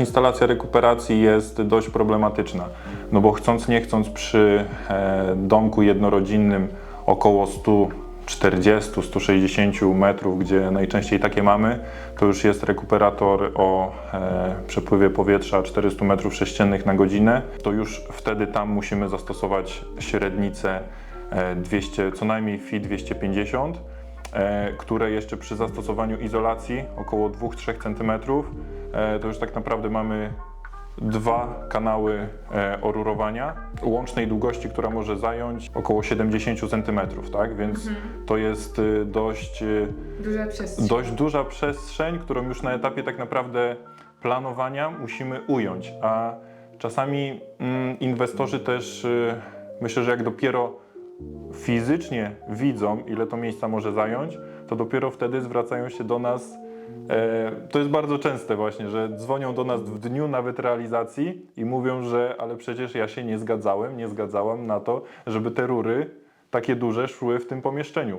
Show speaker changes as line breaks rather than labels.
Instalacja rekuperacji jest dość problematyczna, no bo chcąc nie chcąc przy e, domku jednorodzinnym około 140-160 metrów, gdzie najczęściej takie mamy, to już jest rekuperator o e, przepływie powietrza 400 metrów sześciennych na godzinę, to już wtedy tam musimy zastosować średnicę e, 200, co najmniej FI 250 e, które jeszcze przy zastosowaniu izolacji około 2-3 cm, e, to już tak naprawdę mamy dwa kanały e, orurowania łącznej długości, która może zająć około 70 cm, tak? Więc to jest e, dość, e,
Duża przestrzeń.
dość duża przestrzeń, którą już na etapie tak naprawdę planowania musimy ująć, a czasami mm, inwestorzy też myślę, że jak dopiero fizycznie widzą, ile to miejsca może zająć, to dopiero wtedy zwracają się do nas. E, to jest bardzo częste właśnie, że dzwonią do nas w dniu nawet realizacji i mówią, że ale przecież ja się nie zgadzałem, nie zgadzałam na to, żeby te rury takie duże szły w tym pomieszczeniu.